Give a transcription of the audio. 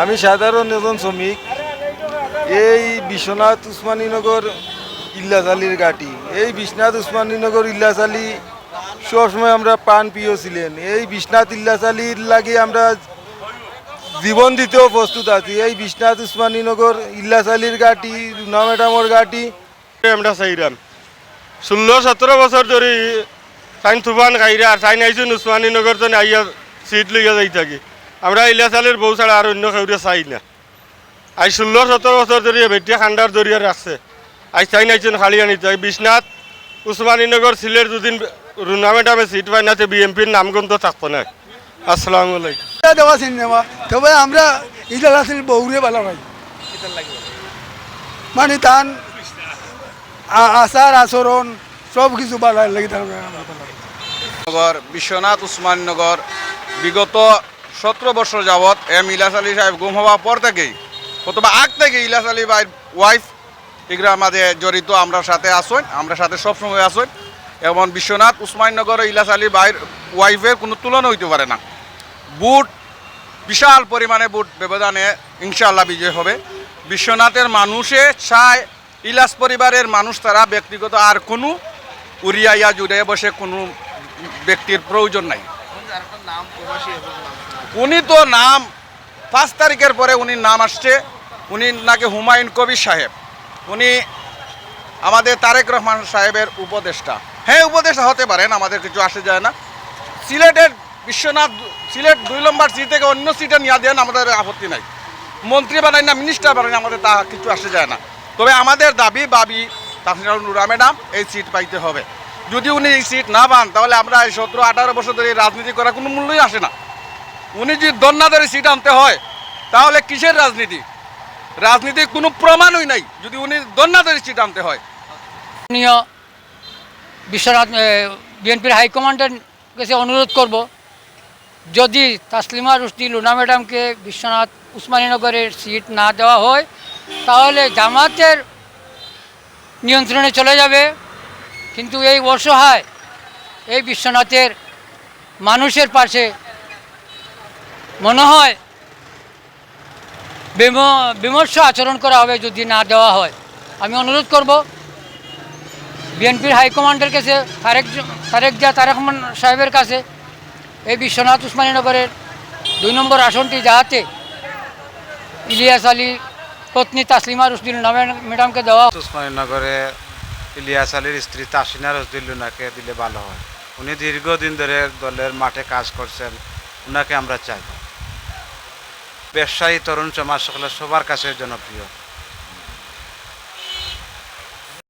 আমি সাধারণ একজন শ্রমিক। এই বিশ্বনাথ উসমানীনগর ইল্লাস আলীর ঘাটি। এই বিশ্বনাথ উসমানীনগর ইল্লাস আলী সবসময় আমরা প্রাণ প্রিয় ছিলেন। এই বিশ্বনাথ ইল্লাস আলীর লাগে আমরা জীবন দিতেও প্রস্তুত আছি। এই বিশ্বনাথ উসমানীনগর ইল্লাস আলীর ঘাটি, রুনা ম্যাডামর ঘাটি। আমরা চাইরাম। ষোলো সতেরো বছর ধরে সাইন তুফান খাইরা আর সাইন আইসুন উসমানী নগর তো আইয়া সিট লইয়া যাই থাকি আমরা ইলাচালের বউ ছাড়া আর অন্য কেউ চাই না। আই ষোলো সতেরো বছর ধরে ভেটিয়া খান্ডার দরিয়া রাখছে আই চাই নাইছেন খালি আনিতে বিশ্বনাথ উসমানী নগর সিলের দুদিন রুনা ম্যাডামে সিট পাই না বিএমপির নামগন্ধ থাকব না। আসসালামু আলাইকুম। দেওয়া সিনেমা তবে আমরা আসিল বউরে ভালো ভাই। মানে তান আচার আচরণ সব কিছু ভালো লাগে বিশ্বনাথ উসমাননগর বিগত সতেরো বছর যাবৎ এম ইলাস আলী সাহেব গুম হওয়ার পর থেকেই, অথবা আগ থেকে ইলাস আলী ভাইয়ের ওয়াইফ এগুলোর মাঝে জড়িত, আমরা সাথে আসুন আমরা সাথে সবসময় আসুন এবং বিশ্বনাথ উসমাননগর ইলাস আলী ভাইয়ের ওয়াইফের কোনো তুলনা হইতে পারে না। বুট, বিশাল পরিমাণে বুট ব্যবধানে ইনশাআল্লাহ বিজয় হবে। বিশ্বনাথের মানুষে চায়, ইলাস পরিবারের মানুষ তারা ব্যক্তিগত আর কোনো উড়িয়াইয়া জুড়ে বসে কোনো ব্যক্তির প্রয়োজন নাই। উনি তো নাম, পাঁচ তারিখের পরে উনি নাম আসছে। উনি নাকি হুমায়ুন কবির সাহেব। উনি আমাদের তারেক রহমান সাহেবের উপদেষ্টা। হ্যাঁ উপদেষ্টা হতে পারেন, আমাদের কিছু আসে যায় না। সিলেটের বিশ্বনাথ, সিলেট দুই নম্বর সিট থেকে অন্য সিটে নিয়ে দেন, আমাদের আপত্তি নাই। মন্ত্রী বানাই না, মিনিস্টার বানাই আমাদের তা কিছু আসে যায় না। তবে আমাদের দাবি, বাবি তাসনিয়া নুরা ম্যাডাম, এই সিট পাইতে হবে। যদি উনি এই সিট না পান, তাহলে আমরা এই সতেরো, আঠারো বছর ধরে রাজনীতি করার কোনো মূল্যই আসে না। উনি যদি দন্যাদারি সিট আনতে হয়, তাহলে কিসের রাজনীতি? রাজনীতির কোনো প্রমাণই নাই, যদি উনি দন্যাদারি সিট আনতে হয়। বিশ্বনাথ বিএনপির হাইকমান্ডের কাছে অনুরোধ করব, যদি তাসলিমা রুশদি লুনা ম্যাডামকে বিশ্বনাথ উসমানীনগরের সিট না দেওয়া হয়, তাহলে জামাতের নিয়ন্ত্রণে চলে যাবে। কিন্তু এই অসহায়, এই বিশ্বনাথের মানুষের পাশে মনে হয় বিমর্ষ আচরণ করা হবে যদি না দেওয়া হয়। আমি অনুরোধ করব, বিএনপির হাইকমান্ডের কাছে, তারেক তারেক জিয়া, তারেক সাহেবের কাছে এই বিশ্বনাথ উসমানীনগরের দুই নম্বর আসনটি যাহাতে ইলিয়াস আলী, পত্নী তাসলিমা রুসদিন নামে ম্যাডামকে দেওয়া উসমানীনগরে ইলিয়াস আলীর স্ত্রী তাসিনা রসদুল্লুনাকে দিলে ভালো হয়। উনি দীর্ঘদিন ধরে দলের মাঠে কাজ করছেন ওনাকে আমরা চাই। ব্যবসায়ী তরুণ সমাজ সকলে সবার কাছে জনপ্রিয়।